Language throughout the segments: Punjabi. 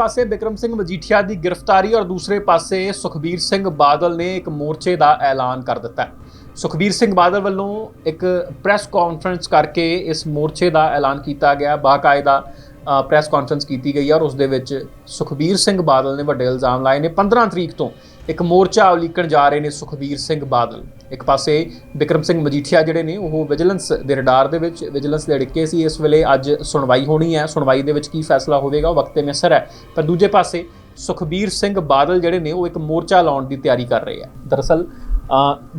ਪਾਸੇ ਬਿਕਰਮ ਸਿੰਘ ਮਜੀਠੀਆ ਦੀ ਗ੍ਰਿਫਤਾਰੀ ਔਰ ਦੂਸਰੇ ਪਾਸੇ ਸੁਖਬੀਰ ਸਿੰਘ ਬਾਦਲ ਨੇ ਇੱਕ ਮੋਰਚੇ ਦਾ ਐਲਾਨ ਕਰ ਦਿੱਤਾ ਹੈ। ਸੁਖਬੀਰ ਸਿੰਘ ਬਾਦਲ ਵੱਲੋਂ ਇੱਕ ਪ੍ਰੈਸ ਕਾਨਫਰੰਸ ਕਰਕੇ ਇਸ ਮੋਰਚੇ ਦਾ ਐਲਾਨ ਕੀਤਾ ਗਿਆ। ਬਾਕਾਇਦਾ ਪ੍ਰੈਸ ਕਾਨਫਰੰਸ ਕੀਤੀ ਗਈ ਔਰ ਉਸ ਦੇ ਵਿੱਚ ਸੁਖਬੀਰ ਸਿੰਘ ਬਾਦਲ ਨੇ ਵੱਡੇ ਇਲਜ਼ਾਮ ਲਾਏ ਨੇ। 15 ਤਰੀਕ ਤੋਂ ਇੱਕ ਮੋਰਚਾ ਉਲੀਕਣ ਜਾ ਰਹੇ ਨੇ ਸੁਖਬੀਰ ਸਿੰਘ ਬਾਦਲ। ਇੱਕ ਪਾਸੇ ਬਿਕਰਮ ਸਿੰਘ ਮਜੀਠੀਆ ਜਿਹੜੇ ਨੇ, ਉਹ ਵਿਜੀਲੈਂਸ ਦੇ ਰਡਾਰ ਦੇ ਵਿੱਚ, ਵਿਜੀਲੈਂਸ ਦੇ ਅੜਿੱਕੇ ਸੀ। ਇਸ ਵੇਲੇ ਅੱਜ ਸੁਣਵਾਈ ਹੋਣੀ ਹੈ। ਸੁਣਵਾਈ ਦੇ ਵਿੱਚ ਕੀ ਫੈਸਲਾ ਹੋਵੇਗਾ, ਉਹ ਵਕਤ ਤੇ ਮਿਸਰ ਹੈ। ਪਰ ਦੂਜੇ ਪਾਸੇ ਸੁਖਬੀਰ ਸਿੰਘ ਬਾਦਲ ਜਿਹੜੇ ਨੇ, ਉਹ ਇੱਕ ਮੋਰਚਾ ਲਾਉਣ ਦੀ ਤਿਆਰੀ ਕਰ ਰਹੇ ਆ ਦਰਅਸਲ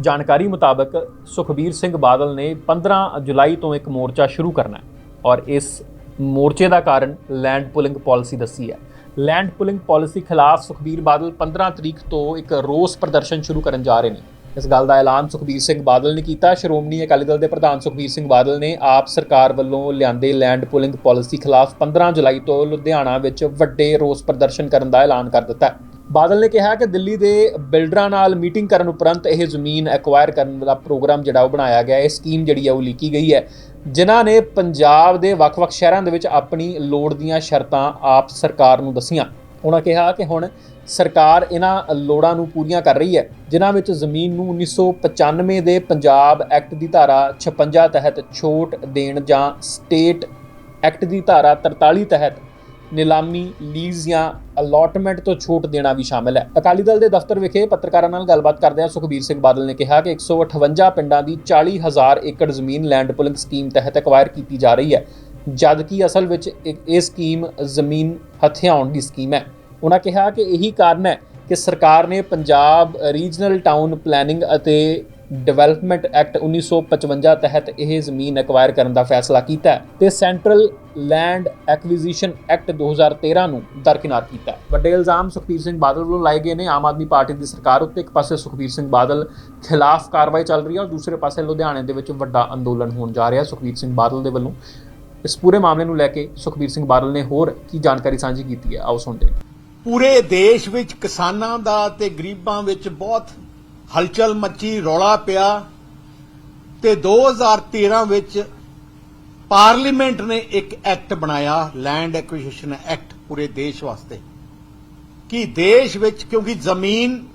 ਜਾਣਕਾਰੀ ਮੁਤਾਬਕ ਸੁਖਬੀਰ ਸਿੰਘ ਬਾਦਲ ਨੇ 15 ਜੁਲਾਈ ਤੋਂ ਇੱਕ ਮੋਰਚਾ ਸ਼ੁਰੂ ਕਰਨਾ ਹੈ ਔਰ ਇਸ ਮੋਰਚੇ ਦਾ ਕਾਰਨ ਲੈਂਡ ਪੁਲਿੰਗ ਪਾਲਿਸੀ ਦੱਸੀ ਹੈ। ਲੈਂਡ ਪੁਲਿੰਗ ਪਾਲਿਸੀ ਖਿਲਾਫ ਸੁਖਬੀਰ ਬਾਦਲ 15 ਤਰੀਕ ਤੋਂ ਇੱਕ ਰੋਸ ਪ੍ਰਦਰਸ਼ਨ ਸ਼ੁਰੂ ਕਰਨ ਜਾ ਰਹੇ ਨੇ। ਇਸ ਗੱਲ ਦਾ ਐਲਾਨ ਸੁਖਬੀਰ ਸਿੰਘ ਬਾਦਲ ਨੇ ਕੀਤਾ। ਸ਼੍ਰੋਮਣੀ ਅਕਾਲੀ ਦਲ ਦੇ ਪ੍ਰਧਾਨ ਸੁਖਬੀਰ ਸਿੰਘ ਬਾਦਲ ਨੇ ਆਪ ਸਰਕਾਰ ਵੱਲੋਂ ਲਿਆਂਦੇ ਲੈਂਡ ਪੁਲਿੰਗ ਪਾਲਿਸੀ ਖਿਲਾਫ 15 ਜੁਲਾਈ ਤੋਂ ਲੁਧਿਆਣਾ ਵਿੱਚ ਵੱਡੇ ਰੋਸ ਪ੍ਰਦਰਸ਼ਨ ਕਰਨ ਦਾ ਐਲਾਨ ਕਰ ਦਿੱਤਾ ਹੈ। ਬਾਦਲ ਨੇ ਕਿਹਾ ਕਿ ਦਿੱਲੀ ਦੇ ਬਿਲਡਰਾਂ ਨਾਲ ਮੀਟਿੰਗ ਕਰਨ ਉਪਰੰਤ ਇਹ ਜ਼ਮੀਨ ਐਕਵਾਇਰ ਕਰਨ ਦਾ ਪ੍ਰੋਗਰਾਮ ਜਿਹੜਾ ਉਹ ਬਣਾਇਆ ਗਿਆ ਹੈ। ਇਹ ਸਕੀਮ ਜਿਹੜੀ ਹੈ ਉਹ ਲਿਖੀ ਗਈ ਹੈ। ਜਿਨ੍ਹਾਂ ਨੇ ਪੰਜਾਬ ਦੇ ਵੱਖ-ਵੱਖ ਸ਼ਹਿਰਾਂ ਦੇ ਵਿੱਚ ਆਪਣੀ ਲੋੜ ਦੀਆਂ ਸ਼ਰਤਾਂ ਆਪ ਸਰਕਾਰ ਨੂੰ ਦਸੀਆਂ। ਉਹਨਾਂ ਕਿਹਾ ਕਿ ਹੁਣ ਸਰਕਾਰ ਇਹਨਾਂ ਲੋੜਾਂ ਨੂੰ ਪੂਰੀਆਂ ਕਰ ਰਹੀ ਹੈ, ਜਿਨ੍ਹਾਂ ਵਿੱਚ ਜ਼ਮੀਨ ਨੂੰ 1995 ਦੇ ਪੰਜਾਬ ਐਕਟ ਦੀ ਧਾਰਾ 56 ਤਹਿਤ ਛੋਟ ਦੇਣ ਜਾਂ ਸਟੇਟ ਐਕਟ ਦੀ ਧਾਰਾ 43 ਤਹਿਤ ਨਿਲਾਮੀ ਲੀਜ਼ ਜਾਂ ਅਲਾਟਮੈਂਟ ਤੋਂ ਛੋਟ ਦੇਣਾ ਵੀ ਸ਼ਾਮਲ ਹੈ। ਅਕਾਲੀ ਦਲ ਦੇ ਦਫ਼ਤਰ ਵਿਖੇ ਪੱਤਰਕਾਰਾਂ ਨਾਲ ਗੱਲਬਾਤ ਕਰਦਿਆਂ ਸੁਖਬੀਰ ਸਿੰਘ ਬਾਦਲ ਨੇ ਕਿਹਾ ਕਿ 158 ਪਿੰਡਾਂ ਦੀ 40000 ਏਕੜ ਜ਼ਮੀਨ ਲੈਂਡ ਪੁਲਿੰਗ ਸਕੀਮ ਤਹਿਤ ਐਕਵਾਇਰ ਕੀਤੀ ਜਾ ਰਹੀ ਹੈ। ਜਦ ਕਿ ਅਸਲ ਵਿੱਚ ਇਹ ਇਹ ਸਕੀਮ ਜ਼ਮੀਨ ਹਥਿਆਉਣ ਦੀ ਸਕੀਮ ਹੈ। ਉਹਨਾਂ ਕਿਹਾ ਕਿ ਇਹੀ ਕਾਰਨ ਹੈ ਕਿ ਸਰਕਾਰ ਨੇ ਪੰਜਾਬ ਰੀਜਨਲ ਟਾਊਨ ਪਲੈਨਿੰਗ ਅਤੇ ਡਿਵੈਲਪਮੈਂਟ ਐਕਟ 1955 ਤਹਿਤ ਇਹ ਜ਼ਮੀਨ ਐਕਵਾਇਰ ਕਰਨ ਦਾ ਫੈਸਲਾ ਕੀਤਾ ਹੈ ਤੇ ਸੈਂਟਰਲ ਲੈਂਡ ਐਕਵੀਜ਼ੀਸ਼ਨ ਐਕਟ 2013 ਨੂੰ ਦਰਕਿਨਾਰ ਕੀਤਾ ਵੱਡੇ ਇਲਜ਼ਾਮ ਸੁਖਬੀਰ ਸਿੰਘ ਬਾਦਲ ਵੱਲੋਂ ਲਾਏ ਗਏ ਨੇ। ਆਮ ਆਦਮੀ ਪਾਰਟੀ ਦੀ ਸਰਕਾਰ ਉੱਤੇ ਇੱਕ ਪਾਸੇ ਸੁਖਬੀਰ ਸਿੰਘ ਬਾਦਲ ਖਿਲਾਫ ਕਾਰਵਾਈ ਚੱਲ ਰਹੀ ਹੈ ਔਰ ਦੂਸਰੇ ਪਾਸੇ ਲੁਧਿਆਣੇ ਦੇ ਵਿੱਚ ਵੱਡਾ ਅੰਦੋਲਨ ਹੋਣ ਜਾ ਰਿਹਾ ਸੁਖਬੀਰ ਸਿੰਘ ਬਾਦਲ ਦੇ ਵੱਲੋਂ ਇਸ ਪੂਰੇ ਮਾਮਲੇ ਨੂੰ ਲੈ ਕੇ ਸੁਖਬੀਰ ਸਿੰਘ ਬਾਦਲ ਨੇ ਹੋਰ ਕੀ ਜਾਣਕਾਰੀ ਸਾਂਝੀ ਕੀਤੀ ਹੈ? ਆਓ ਸੁਣਦੇ ਹਾਂ। ਪੂਰੇ ਦੇਸ਼ ਵਿੱਚ ਕਿਸਾਨਾਂ ਦਾ ਤੇ ਗਰੀਬਾਂ ਵਿੱਚ ਬਹੁਤ ਹਲਚਲ ਮੱਚੀ, ਰੌਲਾ ਪਿਆ ਤੇ 2013 ਵਿੱਚ ਪਾਰਲੀਮੈਂਟ ਨੇ ਇੱਕ ਐਕਟ ਬਣਾਇਆ ਲੈਂਡ ਐਕੁਜੀਸ਼ਨ ਐਕਟ ਪੂਰੇ ਦੇਸ਼ ਵਾਸਤੇ। ਕਿ ਦੇਸ਼ ਵਿੱਚ, ਕਿਉਂਕਿ ਜ਼ਮੀਨ,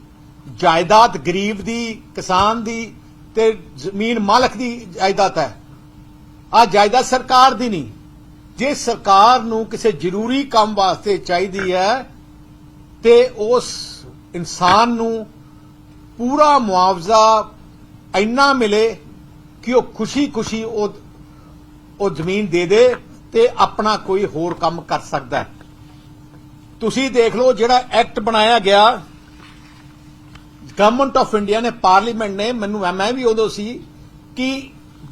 ਜਾਇਦਾਦ ਗਰੀਬ ਦੀ, ਕਿਸਾਨ ਦੀ ਤੇ ਜ਼ਮੀਨ ਮਾਲਕ ਦੀ ਜਾਇਦਾਦ ਹੈ ਆ ਜਾਇਦਾਦ ਸਰਕਾਰ ਦੀ ਨਹੀਂ। ਜੇ ਸਰਕਾਰ ਨੂੰ ਕਿਸੇ ਜ਼ਰੂਰੀ ਕੰਮ ਵਾਸਤੇ ਚਾਹੀਦੀ ਹੈ ਤੇ ਉਸ ਇਨਸਾਨ ਨੂੰ ਪੂਰਾ ਮੁਆਵਜ਼ਾ ਇੰਨਾ ਮਿਲੇ ਕਿ ਉਹ ਖੁਸ਼ੀ-ਖੁਸ਼ੀ ਉਹ ਉਹ ਜ਼ਮੀਨ ਦੇ ਦੇ ਤੇ ਆਪਣਾ ਕੋਈ ਹੋਰ ਕੰਮ ਕਰ ਸਕਦਾ ਹੈ। ਤੁਸੀਂ ਦੇਖ ਲਓ ਜਿਹੜਾ ਐਕਟ ਬਣਾਇਆ ਗਿਆ। ਗਵਰਨਮੈਂਟ ਆਫ ਇੰਡੀਆ ਨੇ ਪਾਰਲੀਮੈਂਟ ਨੇ, ਮੈਨੂੰ ਮੈਂ ਵੀ ਉਦੋਂ ਸੀ ਕਿ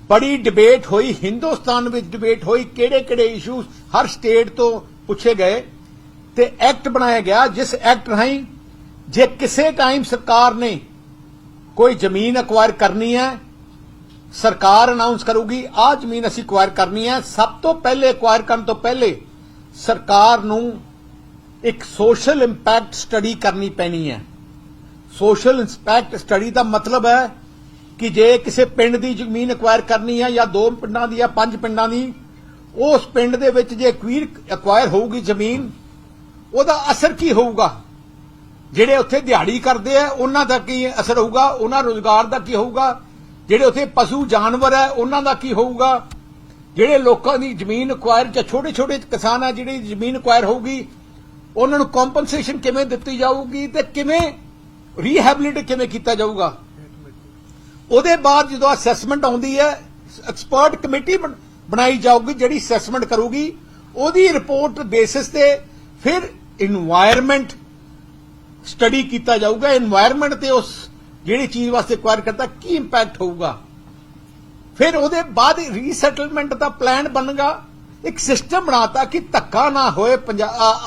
ਬੜੀ ਡਿਬੇਟ ਹੋਈ, ਹਿੰਦੁਸਤਾਨ ਵਿੱਚ ਡਿਬੇਟ ਹੋਈ, ਕਿਹੜੇ-ਕਿਹੜੇ ਇਸ਼ੂਜ਼ ਹਰ ਸਟੇਟ ਤੋਂ ਪੁੱਛੇ ਗਏ ਤੇ ਐਕਟ ਬਣਾਇਆ ਗਿਆ, ਜਿਸ ਐਕਟ ਰਾਹੀਂ ਜੇ ਕਿਸੇ ਟਾਈਮ ਸਰਕਾਰ ਨੇ ਕੋਈ ਜ਼ਮੀਨ ਅਕਵਾਇਰ ਕਰਨੀ ਹੈ, ਸਰਕਾਰ ਅਨਾਉਂਸ ਕਰੂਗੀ, ਆਹ ਜ਼ਮੀਨ ਅਸੀਂ ਅਕਵਾਇਰ ਕਰਨੀ ਹੈ। ਸਭ ਤੋਂ ਪਹਿਲੇ ਅਕਵਾਇਰ ਕਰਨ ਤੋਂ ਪਹਿਲੇ ਸਰਕਾਰ ਨੂੰ ਇੱਕ ਸੋਸ਼ਲ ਇੰਪੈਕਟ ਸਟੱਡੀ ਕਰਨੀ ਪੈਣੀ ਹੈ। ਸੋਸ਼ਲ ਇੰਪੈਕਟ ਸਟੱਡੀ ਦਾ ਮਤਲਬ ਹੈ ਕਿ ਜੇ ਕਿਸੇ ਪਿੰਡ ਦੀ ਜ਼ਮੀਨ ਅਕਵਾਇਰ ਕਰਨੀ ਹੈ ਜਾਂ ਦੋ ਪਿੰਡਾਂ ਦੀ ਜਾਂ ਪੰਜ ਪਿੰਡਾਂ ਦੀ, ਉਸ ਪਿੰਡ ਦੇ ਵਿੱਚ ਜੇ ਅਕਵਾਇਰ ਹੋਊਗੀ ਜ਼ਮੀਨ, ਉਹਦਾ ਅਸਰ ਕੀ ਹੋਊਗਾ? ਜਿਹੜੇ ਉੱਥੇ ਦਿਹਾੜੀ ਕਰਦੇ ਆ, ਉਹਨਾਂ ਦਾ ਕੀ ਅਸਰ ਹੋਊਗਾ? ਉਹਨਾਂ ਰੋਜ਼ਗਾਰ ਦਾ ਕੀ ਹੋਊਗਾ? ਜਿਹੜੇ ਉੱਥੇ ਪਸ਼ੂ ਜਾਨਵਰ ਹੈ ਉਹਨਾਂ ਦਾ ਕੀ ਹੋਊਗਾ? ਜਿਹੜੇ ਲੋਕਾਂ ਦੀ ਜ਼ਮੀਨ ਅਕਵਾਇਰ ਜਾਂ ਛੋਟੇ ਛੋਟੇ ਕਿਸਾਨ ਆ, ਜਿਹੜੀ ਜ਼ਮੀਨ ਅਕਵਾਇਰ ਹੋਊਗੀ, ਉਹਨਾਂ ਨੂੰ ਕੰਪਨਸੇਸ਼ਨ ਕਿਵੇਂ ਦਿੱਤੀ ਜਾਊਗੀ ਤੇ ਕਿਵੇਂ ਰੀਹੈਬਿਲਿਟ ਕਿਵੇਂ ਕੀਤਾ ਜਾਊਗਾ? ਉਹਦੇ ਬਾਅਦ ਜਦੋਂ ਅਸੈਸਮੈਂਟ ਆਉਂਦੀ ਹੈ ਐਕਸਪਰਟ ਕਮੇਟੀ ਬਣਾਈ ਜਾਊਗੀ, ਜਿਹੜੀ ਅਸੈਸਮੈਂਟ ਕਰੂਗੀ। ਉਹਦੀ ਰਿਪੋਰਟ ਬੇਸਿਸ ਤੇ ਫਿਰ এনवायरमेंट ਸਟੱਡੀ ਕੀਤਾ ਜਾਊਗਾ এনवायरमेंट ਤੇ ਉਸ ਜਿਹੜੀ ਚੀਜ਼ ਵਾਸਤੇ ਕੁਆਇਰ ਕਰਦਾ, ਕੀ ਇੰਪੈਕਟ ਹੋਊਗਾ? ਫਿਰ ਉਹਦੇ ਬਾਅਦ ਰੀਸੈਟਲਮੈਂਟ ਦਾ ਪਲਾਨ ਬਣਗਾ। ਇੱਕ ਸਿਸਟਮ ਬਣਾਤਾ ਕਿ ਧੱਕਾ ਨਾ ਹੋਏ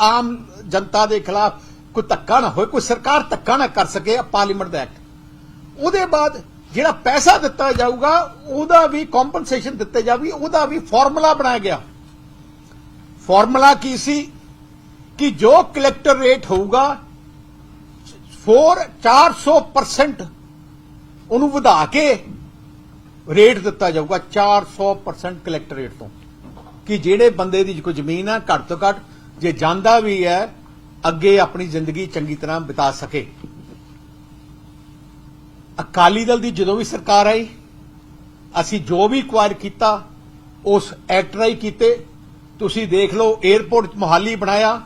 ਆਮ ਜਨਤਾ ਦੇ ਖਿਲਾਫ, ਕੋਈ ਧੱਕਾ ਨਾ ਹੋਏ, ਕੋਈ ਸਰਕਾਰ ਧੱਕਾ ਨਾ ਕਰ ਸਕੇ ਪਾਰਲੀਮੈਂਟ ਦਾ ਐਕਟ ਉਹਦੇ ਬਾਅਦ ਜਿਹੜਾ ਪੈਸਾ ਦਿੱਤਾ ਜਾਊਗਾ, ਉਹਦਾ ਵੀ ਕੰਪਨਸੇਸ਼ਨ ਦਿੱਤੇ ਜਾਵੀ ਉਹਦਾ ਵੀ ਫਾਰਮੂਲਾ ਬਣਾਇਆ ਗਿਆ। ਫਾਰਮੂਲਾ ਕੀ ਸੀ? ਕਿ ਜੋ ਕਲੈਕਟਰ ਰੇਟ ਹੋਊਗਾ 4 400% ਉਹਨੂੰ ਵਧਾ ਕੇ ਰੇਟ ਦਿੱਤਾ ਜਾਊਗਾ 400% ਕਲੈਕਟਰ ਰੇਟ ਤੋਂ। ਕਿ ਜਿਹੜੇ ਬੰਦੇ ਦੀ ਕੋਈ ਜ਼ਮੀਨ ਹੈ ਘੱਟ ਤੋਂ ਘੱਟ ਜੇ ਜਾਂਦਾ ਵੀ ਹੈ, ਅੱਗੇ ਆਪਣੀ ਜ਼ਿੰਦਗੀ ਚੰਗੀ ਤਰ੍ਹਾਂ ਬਿਤਾ ਸਕੇ। ਅਕਾਲੀ ਦਲ ਦੀ ਜਦੋਂ ਵੀ ਸਰਕਾਰ ਆਈ, ਅਸੀਂ ਜੋ ਵੀ ਕੁਆਇਰ ਕੀਤਾ, ਉਸ ਐਕਟ ਰਾਹੀਂ ਕੀਤੇ। ਤੁਸੀਂ ਦੇਖ ਲਓ 에어ਪੋਰਟ ਮੋਹਾਲੀ ਬਣਾਇਆ।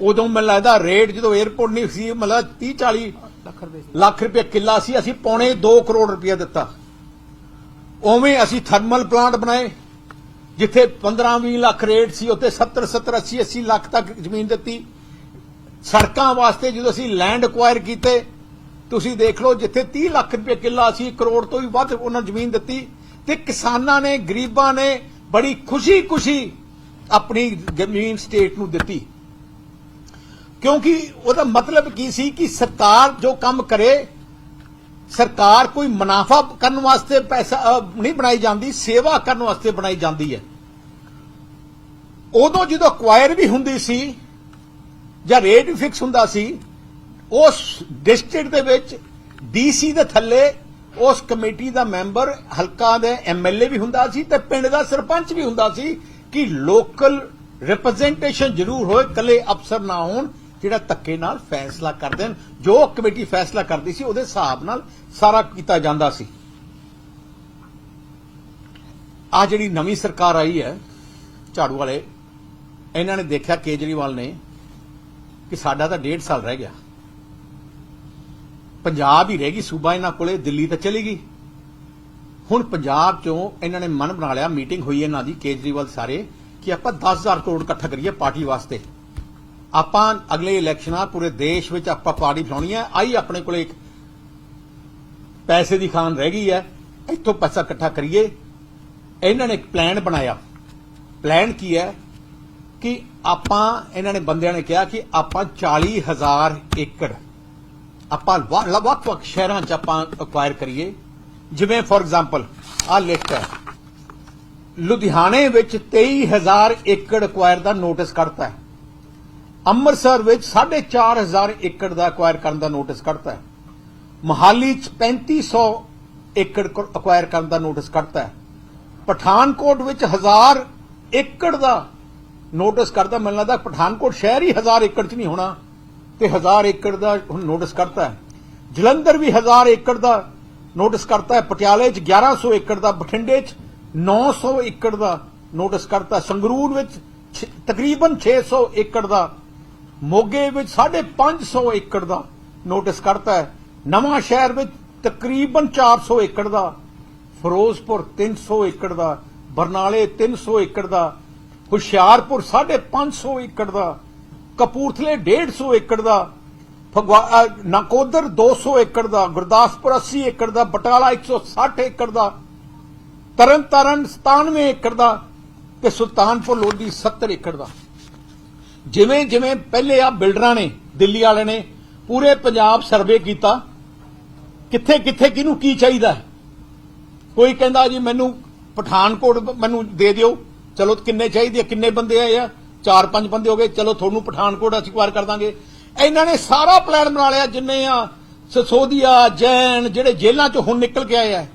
ਉਦੋਂ ਮੈਨੂੰ ਲੱਗਦਾ ਰੇਟ ਜਦੋਂ 에어ਪੋਰਟ ਨਹੀਂ ਸੀ ਮਤਲਬ 30 40 ਲੱਖ ਰੁਪਏ ਲੱਖ ਰੁਪਏ ਕਿੱਲਾ ਸੀ। ਅਸੀਂ ਪੌਣੇ 2 ਕਰੋੜ ਰੁਪਏ ਦਿੱਤਾ। ਉਵੇਂ ਅਸੀਂ ਥਰਮਲ ਪਲਾਂਟ ਬਣਾਏ ਜਿੱਥੇ 15 20 ਲੱਖ ਰੇਟ ਸੀ ਉੱਥੇ 70 70 80 80 ਲੱਖ ਤੱਕ ਜ਼ਮੀਨ ਦਿੱਤੀ। ਸੜਕਾਂ ਵਾਸਤੇ ਜਦੋਂ ਅਸੀਂ ਲੈਂਡ ਐਕਵਾਇਰ ਕੀਤੇ ਤੁਸੀਂ ਦੇਖ ਲਓ ਜਿੱਥੇ 30 ਲੱਖ ਰੁਪਏ ਕਿੱਲਾ ਸੀ ਕਰੋੜ ਤੋਂ ਵੀ ਵੱਧ ਉਹਨਾਂ ਜ਼ਮੀਨ ਦਿੱਤੀ। ਤੇ ਕਿਸਾਨਾਂ ਨੇ ਗਰੀਬਾਂ ਨੇ ਬੜੀ ਖੁਸ਼ੀ-ਖੁਸ਼ੀ ਆਪਣੀ ਜ਼ਮੀਨ ਸਟੇਟ ਨੂੰ ਦਿੱਤੀ। ਕਿਉਂਕਿ ਉਹਦਾ ਮਤਲਬ ਕੀ ਸੀ ਕਿ ਸਰਕਾਰ ਜੋ ਕੰਮ ਕਰੇ, ਸਰਕਾਰ ਕੋਈ ਮੁਨਾਫਾ ਕਰਨ ਵਾਸਤੇ ਪੈਸਾ ਨਹੀਂ ਬਣਾਈ ਜਾਂਦੀ, ਸੇਵਾ ਕਰਨ ਵਾਸਤੇ ਬਣਾਈ ਜਾਂਦੀ ਹੈ। ਉਦੋਂ ਜਦੋਂ ਅਕਵਾਇਰ ਵੀ ਹੁੰਦੀ ਸੀ ਜਾਂ ਰੇਟ ਵੀ ਫਿਕਸ ਹੁੰਦਾ ਸੀ, ਉਸ ਡਿਸਟ੍ਰਿਕਟ ਦੇ ਵਿੱਚ ਡੀਸੀ ਦੇ ਥੱਲੇ ਉਸ ਕਮੇਟੀ ਦਾ ਮੈਂਬਰ, ਹਲਕਾ ਦੇ ਐਮਐਲਏ ਵੀ ਹੁੰਦਾ ਸੀ ਤੇ ਪਿੰਡ ਦਾ ਸਰਪੰਚ ਵੀ ਹੁੰਦਾ ਸੀ ਕਿ ਲੋਕਲ ਰਿਪਰੈਜ਼ੈਂਟੇਸ਼ਨ ਜ਼ਰੂਰ ਹੋਏ ਕੱਲੇ ਅਫਸਰ ਨਾ ਹੋਣ। ਜਿਹੜਾ ਧੱਕੇ ਨਾਲ ਫੈਸਲਾ ਕਰਦੇ ਹਨ, ਜੋ ਕਮੇਟੀ ਫੈਸਲਾ ਕਰਦੀ ਸੀ, ਉਹਦੇ ਹਿਸਾਬ ਨਾਲ ਸਾਰਾ ਕੀਤਾ ਜਾਂਦਾ ਸੀ। ਆ ਜਿਹੜੀ ਨਵੀਂ ਸਰਕਾਰ ਆਈ ਹੈ, ਝਾੜੂ ਵਾਲੇ, ਇਹਨਾਂ ਨੇ ਦੇਖਿਆ ਕੇਜਰੀਵਾਲ ਨੇ ਕਿ ਸਾਡਾ ਤਾਂ ਡੇਢ ਸਾਲ ਰਹਿ ਗਿਆ। ਪੰਜਾਬ ਹੀ ਰਹਿ ਗਈ, ਸੂਬਾ ਇਹਨਾਂ ਕੋਲੇ, ਦਿੱਲੀ ਤਾਂ ਚਲੀ ਗਈ। ਹੁਣ ਪੰਜਾਬ ਚੋਂ ਇਹਨਾਂ ਨੇ ਮਨ ਬਣਾ ਲਿਆ, ਮੀਟਿੰਗ ਹੋਈ ਇਹਨਾਂ ਦੀ ਕੇਜਰੀਵਾਲ ਸਾਰੇ, ਕਿ ਆਪਾਂ 10000 ਕਰੋੜ ਇਕੱਠਾ ਕਰੀਏ ਪਾਰਟੀ ਵਾਸਤੇ। ਆਪਾਂ ਅਗਲੇ ਇਲੈਕਸ਼ਨਾਂ ਪੂਰੇ ਦੇਸ਼ ਵਿੱਚ ਆਪਾਂ ਪਾਰਟੀ ਬਣਾਉਣੀ ਹੈ ਆਈ ਆਪਣੇ ਕੋਲੇ ਇੱਕ ਪੈਸੇ ਦੀ ਖਾਨ ਰਹਿ ਗਈ ਹੈ ਇੱਥੋਂ ਪੈਸਾ ਇਕੱਠਾ ਕਰੀਏ। ਇਹਨਾਂ ਨੇ ਇੱਕ ਪਲਾਨ ਬਣਾਇਆ। ਪਲਾਨ ਕੀ ਹੈ? ਕਿ ਆਪਾਂ, ਇਹਨਾਂ ਨੇ ਬੰਦਿਆਂ ਨੇ ਕਿਹਾ ਕਿ ਆਪਾਂ 40000 ਏਕੜ, ਆਪਾਂ ਵੱਖ-ਵੱਖ ਸ਼ਹਿਰਾਂ 'ਚ ਆਪਾਂ ਅਕਵਾਇਰ ਕਰੀਏ। ਜਿਵੇਂ ਫੋਰ ਐਗਜ਼ਾਮਪਲ ਆ ਲਿਸਟ ਹੈ। ਲੁਧਿਆਣੇ ਵਿੱਚ 23000 ਏਕੜ ਅਕਵਾਇਰ ਦਾ ਨੋਟਿਸ ਕੱਢਤਾ ਹੈ। ਅੰਮ੍ਰਿਤਸਰ ਵਿੱਚ 4500 ਏਕੜ ਦਾ ਅਕਵਾਇਰ ਕਰਨ ਦਾ ਨੋਟਿਸ ਕੱਢਤਾ ਹੈ। ਮੋਹਾਲੀ 'ਚ 3500 ਏਕੜ ਅਕਵਾਇਰ ਕਰਨ ਦਾ ਨੋਟਿਸ ਕੱਢਤਾ ਹੈ। ਪਠਾਨਕੋਟ ਵਿੱਚ 1000 ਏਕੜ ਦਾ ਨੋਟਿਸ ਕਰਦਾ ਮੈਨੂੰ ਲੱਗਦਾ ਪਠਾਨਕੋਟ ਸ਼ਹਿਰ ਹੀ 1000 ਏਕੜ 'ਚ ਨਹੀਂ ਹੋਣਾ ਤੇ 1000 ਏਕੜ ਦਾ ਹੁਣ ਨੋਟਿਸ ਕਰਤਾ ਹੈ। ਜਲੰਧਰ ਵੀ 1000 ਏਕੜ ਦਾ ਨੋਟਿਸ ਕਰਤਾ ਹੈ। ਪਟਿਆਲੇ 'ਚ 1100 ਏਕੜ ਦਾ, ਬਠਿੰਡੇ 'ਚ 900 ਏਕੜ ਦਾ ਨੋਟਿਸ ਕਰਤਾ ਹੈ। ਸੰਗਰੂਰ ਵਿੱਚ ਛ- ਤਕਰੀਬਨ 600 ਏਕੜ ਦਾ ਮੋਗੇ ਵਿੱਚ 550 ਏਕੜ ਦਾ ਨੋਟਿਸ ਕਰਤਾ ਹੈ। ਨਵਾਂ ਸ਼ਹਿਰ ਵਿੱਚ ਤਕਰੀਬਨ 400 ਏਕੜ ਦਾ, ਫਿਰੋਜ਼ਪੁਰ 300 ਏਕੜ ਦਾ, ਬਰਨਾਲੇ 300 ਏਕੜ ਦਾ, ਹੁਸ਼ਿਆਰਪੁਰ 550 ਏਕੜ ਦਾ, ਕਪੂਰਥਲੇ 150 ਏਕੜ ਦਾ ਫਗਵਾ ਅਹ, ਨਕੋਦਰ 200 ਏਕੜ ਦਾ, ਗੁਰਦਾਸਪੁਰ 80 ਏਕੜ ਦਾ, ਬਟਾਲਾ 160 ਏਕੜ ਦਾ, ਤਰਨਤਾਰਨ 97 ਏਕੜ ਦਾ ਤੇ ਸੁਲਤਾਨਪੁਰ ਲੋਧੀ 70 ਏਕੜ ਦਾ। ਜਿਵੇਂ ਜਿਵੇਂ ਪਹਿਲੇ ਆ ਬਿਲਡਰਾਂ ਨੇ ਦਿੱਲੀ ਵਾਲੇ ਨੇ ਪੂਰੇ ਪੰਜਾਬ ਸਰਵੇ ਕੀਤਾ ਕਿੱਥੇ ਕਿੱਥੇ ਕਿਹਨੂੰ ਕੀ ਚਾਹੀਦਾ ਹੈ? ਕੋਈ ਕਹਿੰਦਾ ਜੀ ਮੈਨੂੰ ਪਠਾਨਕੋਟ ਮੈਨੂੰ ਦੇ ਦਿਓ ਚਲੋ ਕਿੰਨੇ ਚਾਹੀਦੇ ਆ, ਕਿੰਨੇ ਬੰਦੇ ਆਏ ਆ? ਚਾਰ ਪੰਜ ਬੰਦੇ ਹੋ ਗਏ ਚਲੋ ਤੁਹਾਨੂੰ ਪਠਾਨਕੋਟ ਅਸੀਂ ਵਾਰ ਕਰ ਦਾਂਗੇ। ਇਹਨਾਂ ਨੇ ਸਾਰਾ ਪਲਾਨ ਬਣਾ ਲਿਆ ਜਿੰਨੇ ਆ ਸਸੋਦੀਆ ਜੈਨ ਜਿਹੜੇ ਜੇਲ੍ਹਾਂ ਚੋਂ ਹੁਣ ਨਿਕਲ ਕੇ ਆਏ ਆ।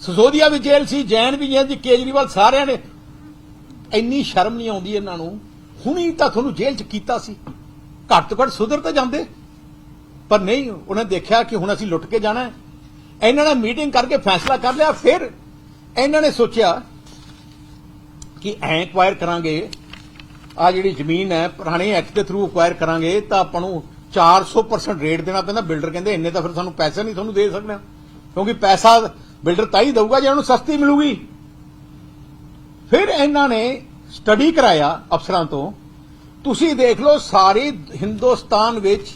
ਸਸੋਦੀਆ ਵੀ ਜੇਲ੍ਹ ਸੀ ਜੈਨ ਵੀ ਜੇਲ੍ਹ ਜੀ ਕੇਜਰੀਵਾਲ ਸਾਰਿਆਂ ਨੇ। ਇੰਨੀ ਸ਼ਰਮ ਨਹੀਂ ਆਉਂਦੀ ਇਹਨਾਂ ਨੂੰ। ਹੁਣੀ ਤਾਂ ਤੁਹਾਨੂੰ ਜੇਲ੍ਹ 'ਚ ਕੀਤਾ ਸੀ। ਘੱਟ ਤੋਂ ਘੱਟ ਸੁਧਰ ਤਾਂ ਜਾਂਦੇ। ਪਰ ਨਹੀਂ, ਉਹਨੇ ਦੇਖਿਆ ਕਿ ਹੁਣ ਅਸੀਂ ਲੁੱਟ ਕੇ ਜਾਣਾ ਹੈ। ਇਹਨਾਂ ਨੇ ਮੀਟਿੰਗ ਕਰਕੇ ਫੈਸਲਾ ਕਰ ਲਿਆ, ਫਿਰ ਇਹਨਾਂ ਨੇ ਸੋਚਿਆ ਕਿ ਐ ਐਕਵਾਇਰ ਕਰਾਂਗੇ। ਆ ਜਿਹੜੀ ਜ਼ਮੀਨ ਹੈ, ਪੁਰਾਣੇ ਐਕਟ ਦੇ ਥਰੂ ਐਕਵਾਇਰ ਕਰਾਂਗੇ, ਤਾਂ ਆਪਾਂ ਨੂੰ 400% ਰੇਟ ਦੇਣਾ ਪੈਂਦਾ। ਬਿਲਡਰ ਕਹਿੰਦੇ, ਇੰਨੇ ਤਾਂ ਫਿਰ ਸਾਨੂੰ ਪੈਸੇ ਨਹੀਂ ਤੁਹਾਨੂੰ ਦੇ ਸਕਣਾ ਕਿਉਂਕਿ ਪੈਸਾ ਬਿਲਡਰ ਤਾਂ ਹੀ ਦਊਗਾ, ਜੇ ਉਹਨੂੰ ਸਸਤੀ ਮਿਲੂਗੀ। ਫਿਰ ਇਹਨਾਂ ਨੇ ਸਟੱਡੀ ਕਰਾਇਆ ਅਫਸਰਾਂ ਤੋਂ, ਤੁਸੀਂ ਦੇਖ ਲਓ ਸਾਰੇ ਹਿੰਦੁਸਤਾਨ ਵਿੱਚ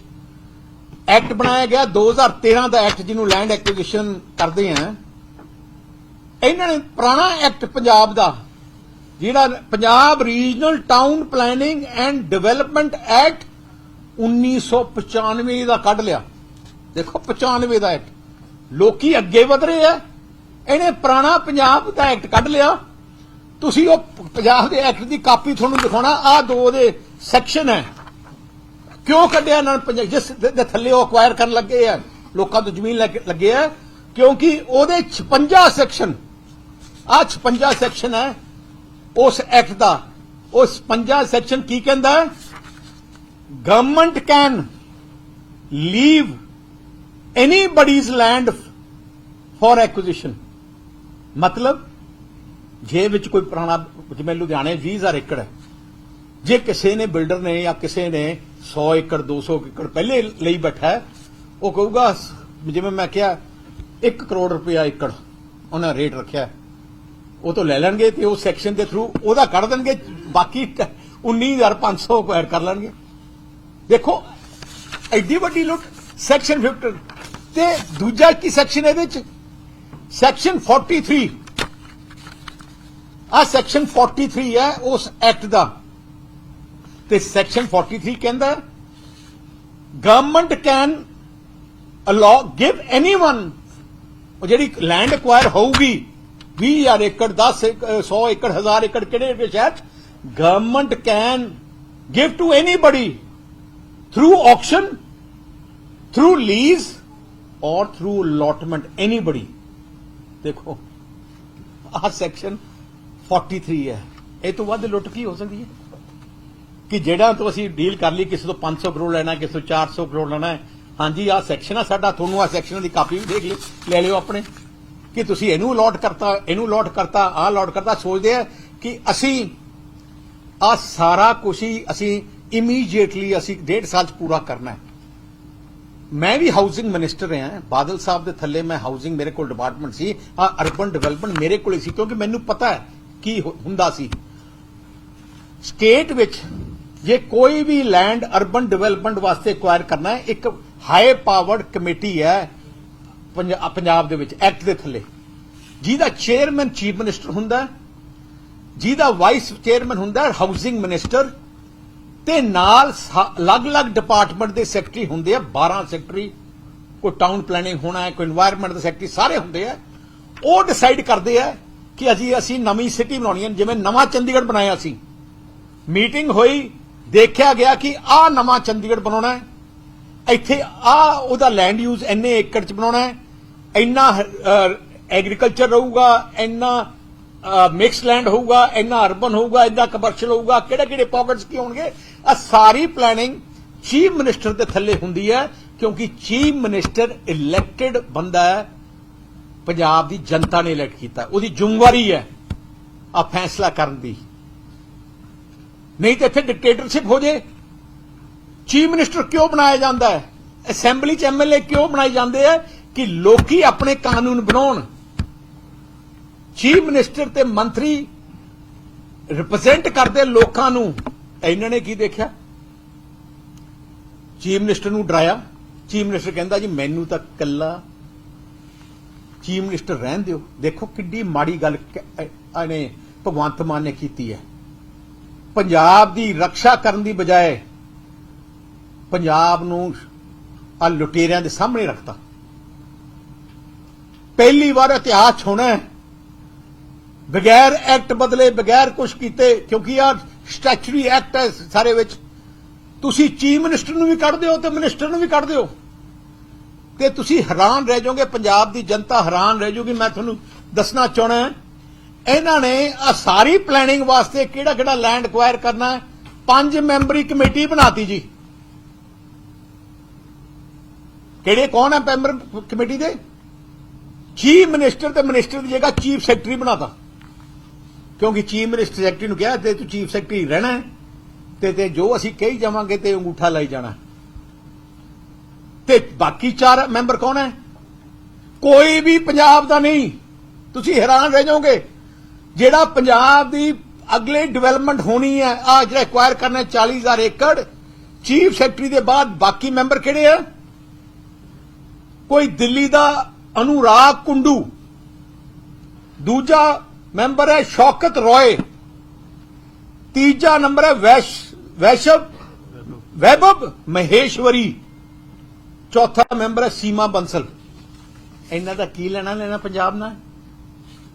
ਐਕਟ ਬਣਾਇਆ ਗਿਆ 2013 ਦਾ ਐਕਟ ਜਿਹਨੂੰ ਲੈਂਡ ਐਕੁਜੀਸ਼ਨ ਕਰਦੇ ਆ। ਇਹਨਾਂ ਨੇ ਪੁਰਾਣਾ ਐਕਟ ਪੰਜਾਬ ਦਾ, ਜਿਹੜਾ Punjab regional town planning and development act 1995 ਦਾ ਕੱਢ ਲਿਆ। ਦੇਖੋ 95 ਦਾ ਐਕਟ। ਲੋਕੀ ਅੱਗੇ ਵਧ ਰਹੇ ਆ। ਇਹਨੇ ਪੁਰਾਣਾ ਪੰਜਾਬ ਦਾ ਐਕਟ ਕੱਢ ਲਿਆ। ਤੁਸੀਂ ਉਹ ਪੰਜਾਬ ਦੇ ਐਕਟ ਦੀ ਕਾਪੀ ਤੁਹਾਨੂੰ ਦਿਖਾਉਣਾ ਆ ਦੋ ਦੇ ਸੈਕਸ਼ਨ ਹੈ। ਕਿਉਂ ਕੱਢਿਆ ਇਹਨਾਂ ਨੇ ਪੰਜਾਬ ਜਿਸ ਦੇ ਥੱਲੇ ਉਹ ਅਕਵਾਇਰ ਕਰਨ ਲੱਗੇ ਆ, ਲੋਕਾਂ ਤੋਂ ਜ਼ਮੀਨ ਲੈ ਲੱਗੇ ਆ, ਕਿਉਂਕਿ ਉਹਦੇ 56 ਸੈਕਸ਼ਨ ਆ 56 ਸੈਕਸ਼ਨ ਹੈ, ਉਸ ਐਕਟ ਦਾ। ਉਹ 56 ਸੈਕਸ਼ਨ ਕੀ ਕਹਿੰਦਾ? ਹੈ can leave leave anybody's land for acquisition ਮਤਲਬ ਜੇ ਵਿੱਚ ਕੋਈ ਪੁਰਾਣਾ, ਜਿਵੇਂ ਲੁਧਿਆਣੇ 20000 ਏਕੜ ਹੈ। ਜੇ ਕਿਸੇ ਨੇ ਬਿਲਡਰ ਨੇ ਜਾਂ ਕਿਸੇ ਨੇ 100 ਏਕੜ 200 ਏਕੜ ਪਹਿਲੇ ਲਈ ਬੈਠਾ ਉਹ ਕਹੂਗਾ, ਜਿਵੇਂ ਮੈਂ ਕਿਹਾ 1 ਕਰੋੜ ਰੁਪਇਆ ਏਕੜ ਉਹਨਾਂ ਰੇਟ ਰੱਖਿਆ ਉਹ ਤੋਂ ਲੈ ਲੈਣਗੇ ਤੇ ਉਹ ਸੈਕਸ਼ਨ ਦੇ ਥਰੂ ਉਹਦਾ ਕੱਢ ਦੇਣਗੇ, ਬਾਕੀ 19500 ਐਡ ਕਰ ਲੈਣਗੇ। ਦੇਖੋ, ਐਡੀ ਵੱਡੀ ਲੁੱਟ ਸੈਕਸ਼ਨ 50 ਤੇ ਦੂਜਾ ਕੀ ਸੈਕਸ਼ਨ ਇਹਦੇ ਵਿੱਚ। ਸੈਕਸ਼ਨ 43 ਆ ਸੈਕਸ਼ਨ 43 ਹੈ ਉਸ ਐਕਟ ਦਾ ਤੇ ਸੈਕਸ਼ਨ 43 ਕਹਿੰਦਾ government can allow give anyone ਉਹ ਜਿਹੜੀ ਲੈਂਡ ਐਕਵਾਇਰ ਹੋਊਗੀ 20000 ਏਕੜ 10 ਏਕ- ਅਹ 100 ਏਕੜ 1000 ਏਕੜ ਕਿਹੜੇ ਦੇ ਸ਼ਹਿਰ government can give to anybody through auction through lease or through allotment anybody ਦੇਖੋ ਆਹ ਸੈਕਸ਼ਨ 43 ਹੈ। ਇਹ ਤੋਂ ਵੱਧ ਲੁੱਟ ਕੀ ਹੋ ਸਕਦੀ ਹੈ? ਕਿ ਜਿਹੜਾ ਤੋਂ ਅਸੀਂ ਡੀਲ ਕਰ ਲਈ, ਕਿਸੇ ਤੋਂ 500 ਕਰੋੜ ਲੈਣਾ, ਕਿਸੇ ਤੋਂ 400 ਕਰੋੜ ਲੈਣਾ ਹੈ। ਹਾਂਜੀ, ਆਹ ਸੈਕਸ਼ਨ ਆ ਸਾਡਾ, ਤੁਹਾਨੂੰ ਆਹ ਸੈਕਸ਼ਨ ਦੀ ਕਾਪੀ ਵੀ ਦੇਖ ਲਿਓ ਲੈ ਲਿਓ ਆਪਣੇ। ਕਿ ਤੁਸੀਂ ਇਹਨੂੰ ਅਲੋਟ ਕਰਤਾ, ਇਹਨੂੰ ਅਲੋਟ ਕਰਤਾ, ਆਹ ਅਲੋਟ ਕਰਤਾ, ਸੋਚਦੇ ਆ ਕਿ ਅਸੀਂ ਆ ਸਾਰਾ ਕੁਝ ਹੀ ਅਸੀਂ ਇਮੀਡੀਏਟਲੀ ਅਸੀਂ ਡੇਢ ਸਾਲ ਚ ਪੂਰਾ ਕਰਨਾ ਹੈ। ਮੈਂ ਵੀ ਹਾਊਸਿੰਗ ਮਿਨਿਸਟਰ ਰਿਹਾ ਬਾਦਲ ਸਾਹਿਬ ਦੇ ਥੱਲੇ ਮੈਂ ਹਾਊਸਿੰਗ ਮੇਰੇ ਕੋਲ ਡਿਪਾਰਟਮੈਂਟ ਸੀ। ਆ ਅਰਬਨ ਡਿਵੈਲਪਮੈਂਟ ਮੇਰੇ ਕੋਲ ਹੀ ਸੀ, ਕਿਉਂਕਿ ਮੈਨੂੰ ਪਤਾ ਹੈ ਕੀ ਹੁੰਦਾ ਸੀ? ਸਟੇਟ ਵਿੱਚ ਜੇ ਕੋਈ ਵੀ ਲੈਂਡ ਅਰਬਨ ਡਿਵੈਲਪਮੈਂਟ ਵਾਸਤੇ ਐਕਵਾਇਰ ਕਰਨਾ ਹੈ, ਇੱਕ ਹਾਈ ਪਾਵਰਡ ਕਮੇਟੀ ਹੈ ਪੰਜਾਬ ਦੇ ਵਿੱਚ ਐਕਟ ਦੇ ਥੱਲੇ। ਜਿਹਦਾ ਚੇਅਰਮੈਨ ਚੀਫ ਮਿਨਿਸਟਰ ਹੁੰਦਾ ਜਿਹਦਾ ਵਾਈਸ ਚੇਅਰਮੈਨ ਹੁੰਦਾ ਹਾਊਸਿੰਗ ਮਿਨਿਸਟਰ ਤੇ ਨਾਲ ਅਲੱਗ-ਅਲੱਗ ਡਿਪਾਰਟਮੈਂਟ ਦੇ ਸੈਕਟਰੀ ਹੁੰਦੇ ਆ 12 ਸੈਕਟਰੀ ਕੋਈ ਟਾਊਨ ਪਲੈਨਿੰਗ ਹੋਣਾ ਹੈ, ਕੋਈ এনवायरमेंट ਦਾ ਸੈਕਟਰੀ ਸਾਰੇ ਹੁੰਦੇ ਆ। ਉਹ ਡਿਸਾਈਡ ਕਰਦੇ ਆ ਕਿ ਅਸੀਂ ਅਸੀਂ ਨਵੀਂ ਸਿਟੀ ਬਣਾਉਣੀ ਹੈ, ਜਿਵੇਂ ਨਵਾਂ ਚੰਡੀਗੜ੍ਹ ਬਣਾਇਆ ਸੀ। ਮੀਟਿੰਗ ਹੋਈ, ਦੇਖਿਆ ਗਿਆ ਕਿ ਆਹ ਨਵਾਂ ਚੰਡੀਗੜ੍ਹ ਬਣਾਉਣਾ ਹੈ। ਇੱਥੇ ਆ ਉਹਦਾ ਲੈਂਡ ਯੂਜ਼ ਇੰਨੇ ਏਕੜ ਚ ਬਣਾਉਣਾ ਹੈ। ਇੰਨਾ ਐਗਰੀਕਲਚਰ ਰਹੂਗਾ, ਇੰਨਾ ਮਿਕਸ ਲੈਂਡ ਹੋਊਗਾ, ਇੰਨਾ ਅਰਬਨ ਹੋਊਗਾ, ਇੰਨਾ ਕਮਰਸ਼ੀਅਲ ਹੋਊਗਾ ਕਿਹੜੇ ਕਿਹੜੇ ਪਾਕਟਸ ਕੀ ਹੋਣਗੇ? ਆ ਸਾਰੀ ਪਲੈਨਿੰਗ ਚੀਫ ਮਿਨਿਸਟਰ ਦੇ ਥੱਲੇ ਹੁੰਦੀ ਹੈ, ਕਿਉਂਕਿ ਚੀਫ ਮਿਨਿਸਟਰ ਇਲੈਕਟਿਡ ਬੰਦਾ ਹੈ। ਪੰਜਾਬ ਦੀ ਜਨਤਾ ਨੇ ਇਲੈਕਟ ਕੀਤਾ। ਉਹਦੀ ਜ਼ਿੰਮੇਵਾਰੀ ਹੈ ਆ ਫੈਸਲਾ ਕਰਨ ਦੀ। ਨਹੀਂ ਤੇ ਇੱਥੇ ਡਿਕਟੇਟਰਸ਼ਿਪ ਹੋ ਜੇ। ਚੀਫ ਮਿਨਿਸਟਰ ਕਿਉਂ ਬਣਾਇਆ ਜਾਂਦਾ ਹੈ? ਅਸੈਂਬਲੀ ਚ ਐਮਐਲਏ ਕਿਉਂ ਬਣਾਏ ਜਾਂਦੇ ਆ? ਕਿ ਲੋਕੀ ਆਪਣੇ ਕਾਨੂੰਨ ਬਣਾਉਣ। ਚੀਫ ਮਿਨਿਸਟਰ ਤੇ ਮੰਤਰੀ ਰਿਪਰੈਜ਼ੈਂਟ ਕਰਦੇ ਲੋਕਾਂ ਨੂੰ। ਇਹਨਾਂ ਨੇ ਕੀ ਦੇਖਿਆ? ਚੀਫ ਮਿਨਿਸਟਰ ਨੂੰ ਡਰਾਇਆ। ਚੀਫ ਮਿਨਿਸਟਰ ਕਹਿੰਦਾ ਜੀ, ਮੈਨੂੰ ਤਾਂ ਕੱਲਾ ਚੀਫ ਮਿਨਿਸਟਰ ਰਹਿਣ ਦਿਓ। ਦੇਖੋ ਕਿੱਡੀ ਮਾੜੀ ਗੱਲ ਇਹਨੇ ਭਗਵੰਤ ਮਾਨ ਨੇ ਕੀਤੀ ਹੈ। ਪੰਜਾਬ ਦੀ ਰੱਖਿਆ ਕਰਨ ਦੀ ਬਜਾਏ ਪੰਜਾਬ ਨੂੰ ਆ ਲੁਟੇਰਿਆਂ ਦੇ ਸਾਹਮਣੇ ਰੱਖਤਾ। ਪਹਿਲੀ ਵਾਰ ਇਤਿਹਾਸ ਹੋਣਾ ਹੈ। ਬਗੈਰ ਐਕਟ ਬਦਲੇ, ਬਗੈਰ ਕੁਝ ਕੀਤੇ, ਕਿਉਂਕਿ ਆ ਸਟੈਚੂਰੀ ਐਕਟ ਹੈ ਸਾਰੇ ਵਿੱਚ। ਤੁਸੀਂ ਚੀਫ ਮਿਨਿਸਟਰ ਨੂੰ ਵੀ ਕੱਢ ਦਿਓ ਤੇ ਮਿਨਿਸਟਰ ਨੂੰ ਵੀ ਕੱਢ ਦਿਓ। ਤੇ ਤੁਸੀਂ ਹੈਰਾਨ ਰਹਿ ਜਾਓਗੇ ਪੰਜਾਬ ਦੀ ਜਨਤਾ ਹੈਰਾਨ ਰਹਿ ਜਾਊਗੀ ਮੈਂ ਤੁਹਾਨੂੰ ਦੱਸਣਾ ਚਾਹਣਾ ਇਹਨਾਂ ਨੇ ਆ ਸਾਰੀ ਪਲੈਨਿੰਗ ਵਾਸਤੇ ਕਿਹੜਾ ਕਿਹੜਾ ਲੈਂਡ ਐਕਵਾਇਰ ਕਰਨਾ ਹੈ? ਪੰਜ ਮੈਂਬਰੀ ਕਮੇਟੀ ਬਣਾਤੀ ਜੀ। ਕਿਹੜੇ ਕੌਣ ਹੈ ਮੈਂਬਰ ਕਮੇਟੀ ਦੇ? ਚੀਫ ਮਿਨਿਸਟਰ ਤੇ ਮਿਨਿਸਟਰ ਦੀ ਜਗ੍ਹਾ ਚੀਫ ਸੈਕਟਰੀ ਬਣਾਤਾ। ਕਿਉਂਕਿ ਚੀਫ ਮਿਨਿਸਟਰ ਸੈਕਟਰੀ ਨੂੰ ਕਿਹਾ ਤੇ ਤੂੰ ਚੀਫ ਸੈਕਟਰੀ ਰਹਿਣਾ ਹੈ, ਤੇ ਤੇ ਜੋ ਅਸੀਂ ਕਹੀ ਜਾਵਾਂਗੇ ਤੇ ਅੰਗੂਠਾ ਲਾਈ ਜਾਣਾ ਤੇ ਬਾਕੀ ਚਾਰ ਮੈਂਬਰ ਕੌਣ ਹੈ? ਕੋਈ ਵੀ ਪੰਜਾਬ ਦਾ ਨਹੀਂ। ਤੁਸੀਂ ਹੈਰਾਨ ਰਹਿ ਜਾਓਗੇ। ਜਿਹੜਾ ਪੰਜਾਬ ਦੀ ਅਗਲੇ ਡਿਵੈਲਪਮੈਂਟ ਹੋਣੀ ਹੈ ਆ ਜਿਹੜਾ ਐਕਵਾਇਰ ਕਰਨਾ ਹੈ 40000 ਏਕੜ, ਚੀਫ ਸੈਕਟਰੀ ਦੇ ਬਾਅਦ ਬਾਕੀ ਮੈਂਬਰ ਕਿਹੜੇ ਆ? ਕੋਈ ਦਿੱਲੀ ਦਾ ਅਨੁਰਾਗ ਕੁੰਡੂ। ਦੂਜਾ ਮੈਂਬਰ ਹੈ ਸ਼ੌਕਤ ਰੋਏ। ਤੀਜਾ ਨੰਬਰ ਹੈ ਵੈਸ਼ ਵੈਸ਼ਵ ਵੈਭਵ ਮਹੇਸ਼ਵਰੀ। ਚੌਥਾ ਮੈਂਬਰ ਹੈ ਸੀਮਾ ਬੰਸਲ। ਇਹਨਾਂ ਦਾ ਕੀ ਲੈਣਾ ਲੈਣਾ ਪੰਜਾਬ ਨਾਲ?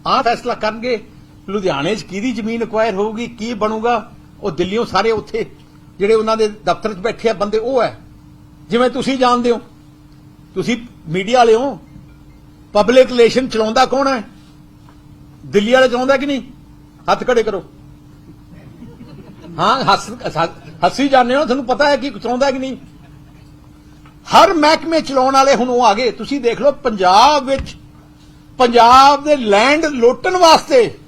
ਆਹ ਫੈਸਲਾ ਕਰਨਗੇ। ਲੁਧਿਆਣੇ 'ਚ ਕਿਹਦੀ ਜ਼ਮੀਨ ਐਕਵਾਇਰ ਹੋਊਗੀ ਕੀ ਬਣੂਗਾ? ਉਹ ਦਿੱਲੀੋਂ ਸਾਰੇ ਉੱਥੇ ਜਿਹੜੇ ਉਹਨਾਂ ਦੇ ਦਫ਼ਤਰ 'ਚ ਬੈਠੇ ਆ ਬੰਦੇ ਉਹ ਹੈ। ਜਿਵੇਂ ਤੁਸੀਂ ਜਾਣਦੇ ਹੋ। ਤੁਸੀਂ ਮੀਡੀਆ ਵਾਲੇ ਹੋ। ਪਬਲਿਕ ਰਿਲੇਸ਼ਨ ਚਲਾਉਂਦਾ ਕੌਣ ਹੈ? ਦਿੱਲੀ ਵਾਲੇ ਚਲਾਉਂਦਾ ਕਿ ਨਹੀਂ? ਹੱਥ ਖੜੇ ਕਰੋ। ਹਾਂ ਹੱਸ ਹੱਸ- ਜਾਂਦੇ ਹੋ ਤੁਹਾਨੂੰ ਪਤਾ ਹੈ ਕਿ ਚਾਹੁੰਦਾ ਕਿ ਨਹੀਂ? ਹਰ ਮਹਿਕਮੇ ਚਲਾਉਣ ਵਾਲੇ ਹੁਣ ਉਹ ਆ ਗਏ। ਤੁਸੀਂ ਦੇਖ ਲਓ, ਪੰਜਾਬ ਵਿੱਚ, ਪੰਜਾਬ ਦੇ ਲੈਂਡ ਲੋਟਣ ਵਾਸਤੇ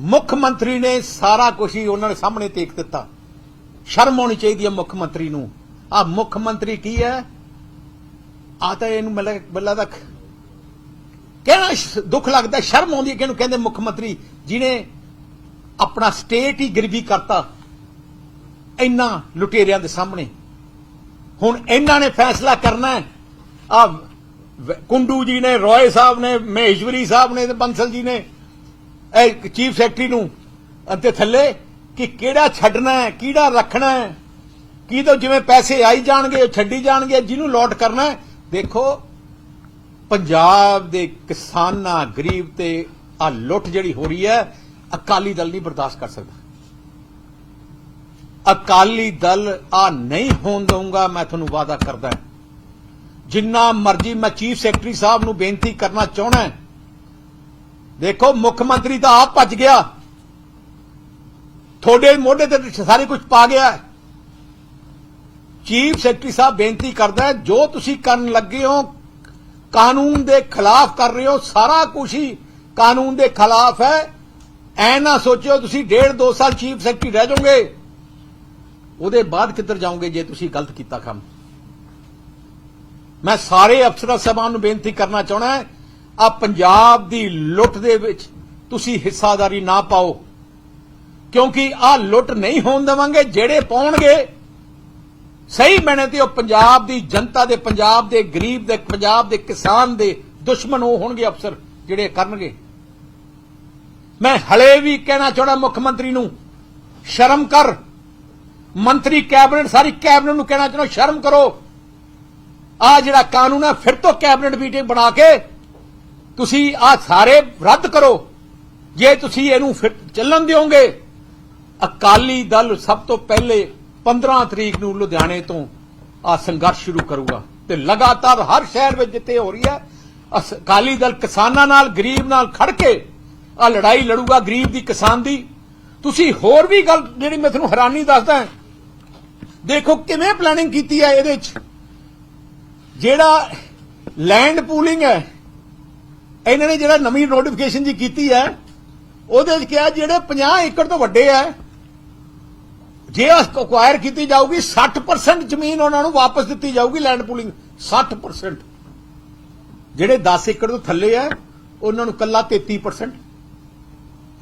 ਮੁੱਖ ਮੰਤਰੀ ਨੇ ਸਾਰਾ ਕੁਝ ਹੀ ਉਹਨਾਂ ਦੇ ਸਾਹਮਣੇ ਤੇਕ ਦਿੱਤਾ। ਸ਼ਰਮ ਆਉਣੀ ਚਾਹੀਦੀ ਹੈ ਮੁੱਖ ਮੰਤਰੀ ਨੂੰ। ਆ ਮੁੱਖ ਮੰਤਰੀ ਕੀ ਹੈ? ਆ ਤਾਂ ਇਹਨੂੰ ਮਤਲਬ ਬੱਲਾ ਤੱਕ ਕਹਿਣਾ ਦੁੱਖ ਲੱਗਦਾ, ਸ਼ਰਮ ਆਉਂਦੀ ਹੈ ਕਿ ਕਹਿੰਦੇ ਮੁੱਖ ਮੰਤਰੀ, ਜਿਹਨੇ ਆਪਣਾ ਸਟੇਟ ਹੀ ਗਰੀਬੀ ਕਰਤਾ। ਇੰਨਾ ਲੁਟੇਰਿਆਂ ਦੇ ਸਾਹਮਣੇ। ਹੁਣ ਇਹਨਾਂ ਨੇ ਫੈਸਲਾ ਕਰਨਾ ਹੈ। ਆ ਕੁੰਡੂ ਜੀ ਨੇ, ਰੋਏ ਸਾਹਿਬ ਨੇ, ਮਹੇਸ਼ਵਰੀ ਸਾਹਿਬ ਨੇ ਤੇ ਬੰਸਲ ਜੀ ਨੇ, ਇਹ ਚੀਫ ਸੈਕਟਰੀ ਨੂੰ। ਅਤੇ ਥੱਲੇ ਕਿ ਕਿਹੜਾ ਛੱਡਣਾ ਹੈ, ਕਿਹੜਾ ਰੱਖਣਾ ਹੈ? ਕਿਹਦੋਂ ਜਿਵੇਂ ਪੈਸੇ ਆਈ ਜਾਣਗੇ, ਉਹ ਛੱਡੀ ਜਾਣਗੇ, ਜਿਹਨੂੰ ਲੋਟ ਕਰਨਾ ਦੇਖੋ, ਪੰਜਾਬ ਦੇ ਕਿਸਾਨਾਂ, ਗਰੀਬ ਤੇ ਆ ਲੁੱਟ ਜਿਹੜੀ ਹੋ ਰਹੀ ਹੈ, ਅਕਾਲੀ ਦਲ ਨਹੀਂ ਬਰਦਾਸ਼ਤ ਕਰ ਸਕਦਾ। ਅਕਾਲੀ ਦਲ ਆ ਨਹੀਂ ਹੋਣ ਦਊਂਗਾ, ਮੈਂ ਤੁਹਾਨੂੰ ਵਾਅਦਾ ਕਰਦਾ ਜਿੰਨਾ ਮਰਜ਼ੀ ਮੈਂ ਚੀਫ ਸੈਕਟਰੀ ਸਾਹਿਬ ਨੂੰ ਬੇਨਤੀ ਕਰਨਾ ਚਾਹਣਾ ਦੇਖੋ, ਮੁੱਖ ਮੰਤਰੀ ਤਾਂ ਆਪ ਭੱਜ ਗਿਆ। ਤੁਹਾਡੇ ਮੋਢੇ ਤੇ ਸਾਰੇ ਕੁਝ ਪਾ ਗਿਆ ਚੀਫ ਸੈਕਟਰੀ ਸਾਹਿਬ ਬੇਨਤੀ ਕਰਦਾ ਜੋ ਤੁਸੀਂ ਕਰਨ ਲੱਗੇ ਹੋ, ਕਾਨੂੰਨ ਦੇ ਖਿਲਾਫ ਕਰ ਰਹੇ ਹੋ, ਸਾਰਾ ਕੁਝ ਹੀ ਕਾਨੂੰਨ ਦੇ ਖਿਲਾਫ ਹੈ। ਐ ਨਾ ਸੋਚਿਓ, ਤੁਸੀਂ ਡੇਢ ਦੋ ਸਾਲ ਚੀਫ ਸੈਕਟਰੀ ਰਹਿ ਜਾਓਗੇ। ਉਹਦੇ ਬਾਅਦ ਕਿੱਧਰ ਜਾਓਗੇ ਜੇ ਤੁਸੀਂ ਗਲਤ ਕੀਤਾ ਕੰਮ? ਮੈਂ ਸਾਰੇ ਅਫਸਰਾਂ ਸਾਹਿਬਾਨ ਨੂੰ ਬੇਨਤੀ ਕਰਨਾ ਚਾਹਣਾ ਹੈ, ਆ ਪੰਜਾਬ ਦੀ ਲੁੱਟ ਦੇ ਵਿੱਚ ਤੁਸੀਂ ਹਿੱਸਾਦਾਰੀ ਨਾ ਪਾਓ। ਕਿਉਂਕਿ ਆ ਲੁੱਟ ਨਹੀਂ ਹੋਣ ਦੇਵਾਂਗੇ, ਜਿਹੜੇ ਪਾਉਣਗੇ, ਸਹੀ ਮੈਨੇ ਤੇ ਉਹ ਪੰਜਾਬ ਦੀ ਜਨਤਾ ਦੇ, ਪੰਜਾਬ ਦੇ ਗਰੀਬ ਦੇ, ਪੰਜਾਬ ਦੇ ਕਿਸਾਨ ਦੇ ਦੁਸ਼ਮਣ ਉਹ ਹੋਣਗੇ ਅਫਸਰ ਜਿਹੜੇ ਕਰਨਗੇ। ਮੈਂ ਹਲੇ ਵੀ ਕਹਿਣਾ ਚਾਹਣਾ ਮੁੱਖ ਮੰਤਰੀ ਨੂੰ, ਸ਼ਰਮ ਕਰ। ਮੰਤਰੀ ਕੈਬਨਿਟ ਸਾਰੀ ਕੈਬਨਿਟ ਨੂੰ ਕਹਿਣਾ ਚਾਹਣਾ ਸ਼ਰਮ ਕਰੋ। ਆ ਜਿਹੜਾ ਕਾਨੂੰਨ ਹੈ ਫਿਰ ਤੋਂ ਕੈਬਨਿਟ ਮੀਟਿੰਗ ਬਣਾ ਕੇ ਤੁਸੀਂ ਆ ਸਾਰੇ ਰੱਦ ਕਰੋ। ਜੇ ਤੁਸੀਂ ਇਹਨੂੰ ਫਿਰ ਚੱਲਣ ਦਿਓਗੇ, ਅਕਾਲੀ ਦਲ ਸਭ ਤੋਂ ਪਹਿਲੇ 15 ਤਰੀਕ ਨੂੰ ਲੁਧਿਆਣੇ ਤੋਂ ਆ ਸੰਘਰਸ਼ ਸ਼ੁਰੂ ਕਰੂਗਾ ਤੇ ਲਗਾਤਾਰ ਹਰ ਸ਼ਹਿਰ ਵਿੱਚ ਜਿੱਥੇ ਹੋ ਰਹੀ ਹੈ ਅਕਾਲੀ ਦਲ ਕਿਸਾਨਾਂ ਨਾਲ, ਗਰੀਬ ਨਾਲ ਖੜ ਕੇ ਆ ਲੜਾਈ ਲੜੂਗਾ, ਗਰੀਬ ਦੀ ਕਿਸਾਨ ਦੀ। ਤੁਸੀਂ ਹੋਰ ਵੀ ਗੱਲ ਜਿਹੜੀ ਮੈਂ ਤੁਹਾਨੂੰ ਹੈਰਾਨੀ ਦੱਸਦਾ ਦੇਖੋ ਕਿਵੇਂ ਪਲੈਨਿੰਗ ਕੀਤੀ ਹੈ ਇਹਦੇ ਵਿੱਚ। ਜਿਹੜਾ ਲੈਂਡ ਪੂਲਿੰਗ ਹੈ, ਇਹਨਾਂ ਨੇ ਜਿਹੜਾ ਨਵੀਂ ਨੋਟੀਫਿਕੇਸ਼ਨ ਜੀ ਕੀਤੀ ਹੈ, ਉਹਦੇ ਵਿੱਚ ਕਿਹਾ ਜਿਹੜੇ 50 ਏਕੜ ਤੋਂ ਵੱਡੇ ਹੈ, ਜੇ ਅਕਵਾਇਰ ਕੀਤੀ ਜਾਊਗੀ 60% ਜ਼ਮੀਨ ਉਹਨਾਂ ਨੂੰ ਵਾਪਸ ਦਿੱਤੀ ਜਾਊਗੀ ਲੈਂਡ ਪੂਲਿੰਗ 60% ਜਿਹੜੇ 10 ਏਕੜ ਤੋਂ ਥੱਲੇ ਹੈ, ਉਹਨਾਂ ਨੂੰ ਕੱਲਾ 33%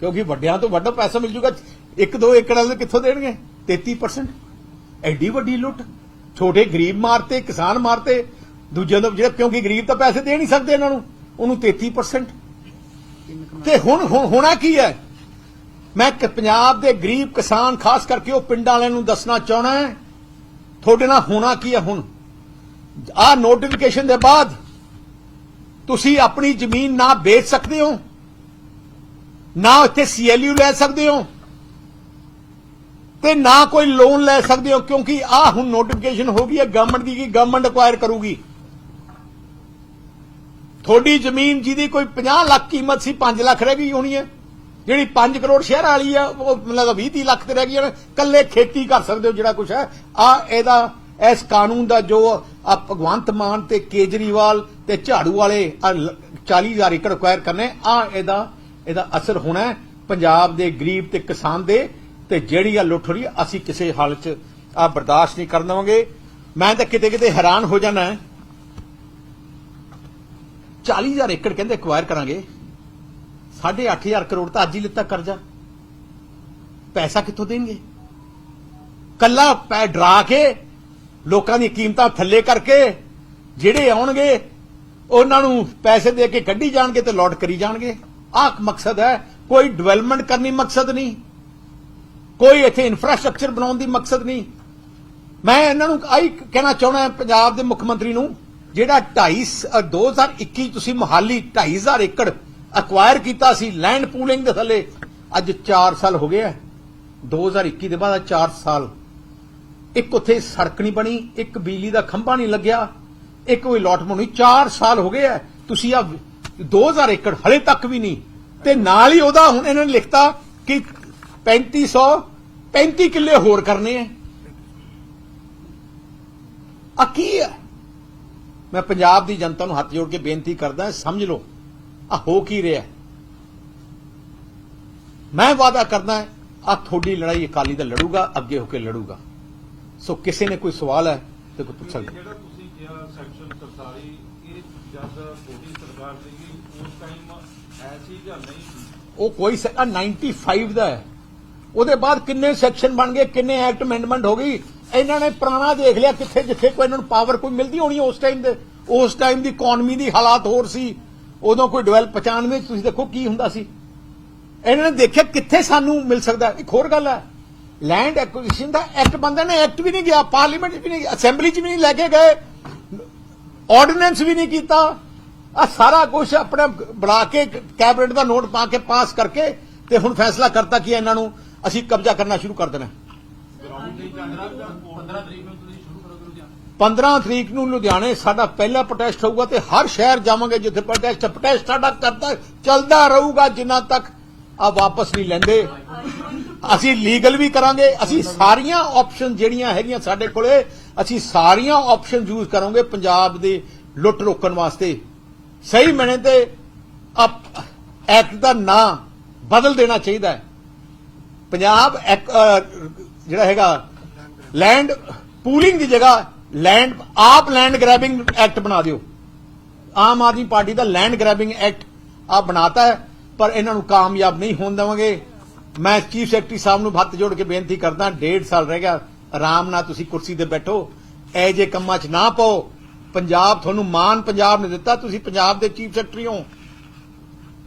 ਕਿਉਂਕਿ ਵੱਡਿਆਂ ਤੋਂ ਵੱਡਾ ਪੈਸਾ ਮਿਲ ਜੂਗਾ 1-2 ਏਕੜ ਵਾਲੇ ਕਿੱਥੋਂ ਦੇਣਗੇ? 33% ਐਡੀ ਵੱਡੀ ਲੁੱਟ, ਛੋਟੇ ਗਰੀਬ ਮਾਰਤੇ, ਕਿਸਾਨ ਮਾਰਤੇ, ਦੂਜਿਆਂ ਤੋਂ ਜਿਹੜਾ ਕਿਉਂਕਿ ਗਰੀਬ ਤਾਂ ਪੈਸੇ ਦੇ ਨਹੀਂ ਸਕਦੇ ਇਹਨਾਂ ਨੂੰ, ਉਹਨੂੰ 33% ਤੇ ਹੁਣ ਹੋਣਾ ਕੀ ਹੈ? ਮੈਂ ਪੰਜਾਬ ਦੇ ਗਰੀਬ ਕਿਸਾਨ, ਖਾਸ ਕਰਕੇ ਉਹ ਪਿੰਡਾਂ ਵਾਲਿਆਂ ਨੂੰ ਦੱਸਣਾ ਚਾਹਣਾ ਹੈ। ਤੁਹਾਡੇ ਨਾਲ ਹੋਣਾ ਕੀ ਹੈ ਹੁਣ? ਆ ਨੋਟੀਫਿਕੇਸ਼ਨ ਦੇ ਬਾਅਦ ਤੁਸੀਂ ਆਪਣੀ ਜ਼ਮੀਨ ਨਾ ਵੇਚ ਸਕਦੇ ਹੋ, ਨਾ ਉੱਥੇ ਸੀਐਲਯੂ ਲੈ ਸਕਦੇ ਹੋ। ਤੇ ਨਾ ਕੋਈ ਲੋਨ ਲੈ ਸਕਦੇ ਹੋ, ਕਿਉਂਕਿ ਆ ਹੁਣ ਨੋਟੀਫਿਕੇਸ਼ਨ ਹੋ ਗਈ ਹੈ ਗਵਰਨਮੈਂਟ ਦੀ ਕਿ ਗਵਰਨਮੈਂਟ ਅਕਵਾਇਰ ਕਰੂਗੀ। ਤੁਹਾਡੀ ਜ਼ਮੀਨ ਜਿਹਦੀ ਕੋਈ 50 ਲੱਖ ਕੀਮਤ ਸੀ 5 ਲੱਖ ਰਹਿ ਗਈ ਹੋਣੀ ਹੈ। ਜਿਹੜੀ 5 ਕਰੋੜ ਸ਼ਹਿਰ ਵਾਲੀ ਆ, ਉਹ ਮਤਲਬ 20 30 ਲੱਖ ਤੇ ਰਹਿ ਗਈ ਹੈ ਕੱਲੇ ਖੇਤੀ ਕਰ ਸਕਦੇ ਹੋ ਜਿਹੜਾ ਕੁਝ ਹੈ। ਆ ਇਹਦਾ, ਇਸ ਕਾਨੂੰਨ ਦਾ ਜੋ ਆ ਭਗਵੰਤ ਮਾਨ ਤੇ ਕੇਜਰੀਵਾਲ ਤੇ ਝਾੜੂ ਵਾਲੇ ਆ 40000 ਏਕੜ ਅਕਵਾਇਰ ਕਰਨੇ, ਆ ਇਹਦਾ ਇਹਦਾ ਅਸਰ ਹੋਣਾ ਪੰਜਾਬ ਦੇ ਗਰੀਬ ਤੇ ਕਿਸਾਨ ਦੇ ਤੇ ਜਿਹੜੀ ਆ ਲੁੱਟ ਰਹੀ ਹੈ, ਅਸੀਂ ਕਿਸੇ ਹਾਲਤ 'ਚ ਆ ਬਰਦਾਸ਼ਤ ਨਹੀਂ ਕਰਨ ਦੇਵਾਂਗੇ। ਮੈਂ ਤਾਂ ਕਿਤੇ ਕਿਤੇ ਹੈਰਾਨ ਹੋ ਜਾਣਾ ਹੈ। 40000 ਏਕੜ ਕਹਿੰਦੇ ਐਕਵਾਇਰ ਕਰਾਂਗੇ। 8500 ਕਰੋੜ ਤਾਂ ਅੱਜ ਹੀ ਲਿੱਤਾ ਕਰਜ਼ਾ। ਪੈਸਾ ਕਿੱਥੋਂ ਦੇਣਗੇ? ਕੱਲਾ ਪੈ ਡਰਾ ਕੇ ਲੋਕਾਂ ਦੀਆਂ ਕੀਮਤਾਂ ਥੱਲੇ ਕਰਕੇ ਜਿਹੜੇ ਆਉਣਗੇ ਉਹਨਾਂ ਨੂੰ ਪੈਸੇ ਦੇ ਕੇ ਕੱਢੀ ਜਾਣਗੇ ਤੇ ਲੋਟ ਕਰੀ ਜਾਣਗੇ। ਆਹ ਮਕਸਦ ਹੈ ਕੋਈ ਡਿਵੈਲਪਮੈਂਟ ਕਰਨੀ ਮਕਸਦ ਨਹੀਂ। ਕੋਈ ਇੱਥੇ ਇਨਫਰਾਸਟ੍ਰਕਚਰ ਬਣਾਉਣ ਦੀ ਮਕਸਦ ਨਹੀਂ। ਮੈਂ ਇਹਨਾਂ ਨੂੰ ਆਈ ਕਹਿਣਾ ਚਾਹੁੰਦਾ ਪੰਜਾਬ ਦੇ ਮੁੱਖ ਮੰਤਰੀ ਨੂੰ, ਜਿਹੜਾ 2.5 2021 ਤੁਸੀਂ ਮੁਹਾਲੀ 2.5000 ਏਕੜ ਅਕਵਾਇਰ ਕੀਤਾ ਸੀ ਲੈਂਡ ਪੂਲਿੰਗ ਦੇ ਥੱਲੇ, ਅੱਜ 4 ਸਾਲ ਹੋ ਗਏ ਆ। 2021 ਦੇ ਬਾਅਦ 4 ਸਾਲ। ਇੱਕ ਉੱਥੇ ਸੜਕ ਨਹੀਂ ਬਣੀ, ਇੱਕ ਬਿਜਲੀ ਦਾ ਖੰਭਾ ਨਹੀਂ ਲੱਗਿਆ, ਇੱਕ ਕੋਈ ਅਲਾਟਮੈਂਟ ਨਹੀਂ 4 ਸਾਲ ਹੋ ਗਏ ਆ, ਤੁਸੀਂ ਆ 2000 ਏਕੜ ਹਲੇ ਤੱਕ ਵੀ ਨਹੀਂ। ਤੇ ਨਾਲ ਹੀ ਉਹਦਾ ਹੁਣ ਇਹਨਾਂ ਨੇ ਲਿਖਤਾ ਕਿ 3500 35 ਕਿੱਲੇ ਹੋਰ ਕਰਨੇ ਆ। ਆ ਕੀ ਹੈ ਮੈਂ ਪੰਜਾਬ ਦੀ ਜਨਤਾ ਨੂੰ ਹੱਥ ਜੋੜ ਕੇ ਬੇਨਤੀ ਕਰਦਾ ਸਮਝ ਲਓ ਆ ਹੋ ਕੀ ਰਿਹਾ ਮੈਂ ਵਾਅਦਾ ਕਰਦਾ ਆ ਤੁਹਾਡੀ ਲੜਾਈ ਅਕਾਲੀ ਦਲ ਲੜੂਗਾ ਅੱਗੇ ਹੋ ਕੇ ਲੜੂਗਾ। ਸੋ ਕਿਸੇ ਨੇ ਕੋਈ ਸਵਾਲ ਹੈ ਤੇ ਕੋਈ ਪੁੱਛ ਸਕਦਾ ਜਿਹੜਾ ਤੁਸੀਂ ਕਿਹਾ ਸੈਕਸ਼ਨ 43 ਇਹ ਜਦ ਮੋਦੀ ਸਰਕਾਰ ਸੀਗੀ ਉਸ ਟਾਈਮ ਐਸੀ ਜਾਂ ਨਹੀਂ ਉਹ ਕੋਈ ਸ- ਆਹ 95 ਦਾ ਹੈ। ਉਹਦੇ ਬਾਅਦ ਕਿੰਨੇ ਸੈਕਸ਼ਨ ਬਣ ਗਏ, ਕਿੰਨੇ ਐਕਟ ਅਮੈਂਡਮੈਂਟ ਹੋ ਗਈ। ਇਹਨਾਂ ਨੇ ਪੁਰਾਣਾ ਦੇਖ ਲਿਆ ਕਿੱਥੇ, ਜਿੱਥੇ ਕੋਈ ਇਹਨਾਂ ਨੂੰ ਪਾਵਰ ਕੋਈ ਮਿਲਦੀ ਹੋਣੀ ਉਸ ਟਾਈਮ ਦੇ। ਉਸ ਟਾਈਮ ਦੀ ਇਕਨੋਮੀ ਦੀ ਹਾਲਾਤ ਹੋਰ ਸੀ। ਉਦੋਂ ਕੋਈ ਡਿਵੈਲਪ 95 ਤੁਸੀਂ ਦੇਖੋ ਕੀ ਹੁੰਦਾ ਸੀ। ਇਹਨਾਂ ਨੇ ਦੇਖਿਆ ਕਿੱਥੇ ਸਾਨੂੰ ਮਿਲ ਸਕਦਾ। ਇੱਕ ਹੋਰ ਗੱਲ ਹੈ। ਲੈਂਡ ਐਕੁਜੀਸ਼ਨ ਦਾ ਐਕਟ ਬੰਦੇ ਨੇ ਐਕਟ ਵੀ ਨਹੀਂ ਗਿਆ ਪਾਰਲੀਮੈਂਟ 'ਚ ਵੀ ਨਹੀਂ ਅਸੈਂਬਲੀ 'ਚ ਵੀ ਨਹੀਂ ਲੈ ਕੇ ਗਏ। ਆਰਡੀਨੈਂਸ ਵੀ ਨਹੀਂ ਕੀਤਾ। ਆ ਸਾਰਾ ਕੁਝ ਆਪਣੇ ਬਣਾ ਕੇ ਕੈਬਨਿਟ ਦਾ ਨੋਟ ਪਾ ਕੇ ਪਾਸ ਕਰਕੇ ਤੇ ਹੁਣ ਫੈਸਲਾ ਕਰਤਾ ਕਿ ਇਹਨਾਂ ਨੂੰ। ਅਸੀਂ ਕਬਜ਼ਾ ਕਰਨਾ ਸ਼ੁਰੂ ਕਰ ਦੇਣਾ। ਗਰਾਊਂਡ 15 ਤਰੀਕ ਨੂੰ ਲੁਧਿਆਣੇ ਸਾਡਾ ਪਹਿਲਾ ਪ੍ਰੋਟੈਸਟ ਹੋਊਗਾ ਤੇ ਹਰ ਸ਼ਹਿਰ ਜਾਵਾਂਗੇ ਜਿੱਥੇ ਪ੍ਰੋਟੈਸਟ ਪ੍ਰੋਟੈਸਟ ਸਾਡਾ ਕਰਦਾ, ਚੱਲਦਾ ਰਹੂਗਾ ਜਿੰਨਾ ਤੱਕ ਆ ਵਾਪਸ ਨਹੀਂ ਲੈਂਦੇ। ਅਸੀਂ ਲੀਗਲ ਵੀ ਕਰਾਂਗੇ, ਅਸੀਂ ਸਾਰੀਆਂ ਆਪਸ਼ਨ ਜਿਹੜੀਆਂ ਹੈਗੀਆਂ ਸਾਡੇ ਕੋਲੇ, ਅਸੀਂ ਸਾਰੀਆਂ ਆਪਸ਼ਨ ਯੂਜ਼ ਕਰਾਂਗੇ ਪੰਜਾਬ ਦੇ ਲੁੱਟ ਰੋਕਣ ਵਾਸਤੇ। ਸਹੀ ਮੈਨੇ ਤੇ ਐਕਟ ਦਾ ਨਾਂ ਬਦਲ ਦੇਣਾ ਚਾਹੀਦਾ ਹੈ। ਪੰਜਾਬ ਜਿਹੜਾ ਹੈਗਾ ਲੈਂਡ ਪੂਲਿੰਗ ਦੀ ਜਗ੍ਹਾ ਲੈਂਡ ਆਪ ਲੈਂਡ ਗ੍ਰੈਬਿੰਗ ਐਕਟ ਬਣਾ ਦਿਓ। ਆਮ ਆਦਮੀ ਪਾਰਟੀ ਦਾ ਲੈਂਡ ਗ੍ਰੈਬਿੰਗ ਐਕਟ ਆ ਬਣਾਤਾ ਹੈ, ਪਰ ਇਹਨਾਂ ਨੂੰ ਕਾਮਯਾਬ ਨਹੀਂ ਹੋਣ ਦੇਵਾਂਗੇ। ਮੈਂ ਚੀਫ ਸੈਕਟਰੀ ਸਾਹਿਬ ਨੂੰ ਹੱਥ ਜੋੜ ਕੇ ਬੇਨਤੀ ਕਰਦਾ, ਡੇਢ ਸਾਲ ਰਹਿ ਗਿਆ, ਆਰਾਮ ਨਾਲ ਤੁਸੀਂ ਕੁਰਸੀ ਤੇ ਬੈਠੋ ਐ ਜੇ ਕੰਮਾਂ 'ਚ ਨਾ ਪਾਓ, ਪੰਜਾਬ ਤੁਹਾਨੂੰ ਮਾਨ ਪੰਜਾਬ ਨੇ ਦਿੱਤਾ, ਤੁਸੀਂ ਪੰਜਾਬ ਦੇ ਚੀਫ ਸੈਕਟਰੀ ਹੋ।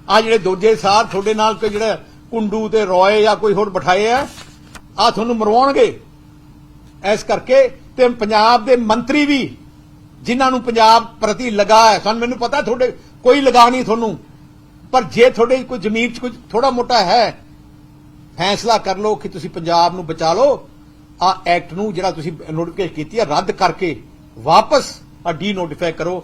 ਆ ਜਿਹੜੇ ਦੂਜੇ ਸਾਥ ਤੁਹਾਡੇ ਨਾਲ ਕੋਈ ਜਿਹੜਾ ਕੁੰਡੂ ਤੇ ਰੋਏ ਜਾਂ ਕੋਈ ਹੋਰ ਬਿਠਾਏ ਆ ਆ ਤੁਹਾਨੂੰ ਮਰਵਾਉਣਗੇ। ਇਸ ਕਰਕੇ ਤੇ ਪੰਜਾਬ ਦੇ ਮੰਤਰੀ ਵੀ ਜਿਨ੍ਹਾਂ ਨੂੰ ਪੰਜਾਬ ਪ੍ਰਤੀ ਲਗਾ ਹੈ ਸਾਨੂੰ ਮੈਨੂੰ ਪਤਾ ਤੁਹਾਡੇ ਕੋਈ ਲਗਾ ਨਹੀਂ ਤੁਹਾਨੂੰ, ਪਰ ਜੇ ਤੁਹਾਡੇ ਕੋਈ ਜ਼ਮੀਨ 'ਚ ਕੁਝ ਥੋੜਾ ਮੋਟਾ ਹੈ, ਫੈਸਲਾ ਕਰ ਲਓ ਕਿ ਤੁਸੀਂ ਪੰਜਾਬ ਨੂੰ ਬਚਾ ਲਓ। ਆ ਐਕਟ ਨੂੰ ਜਿਹੜਾ ਤੁਸੀਂ ਨੋਟੀਫਿਕੇਸ਼ਨ ਕੀਤੀ ਹੈ ਰੱਦ ਕਰਕੇ ਵਾਪਸ ਆ ਡੀ ਨੋਟੀਫਾਈ ਕਰੋ।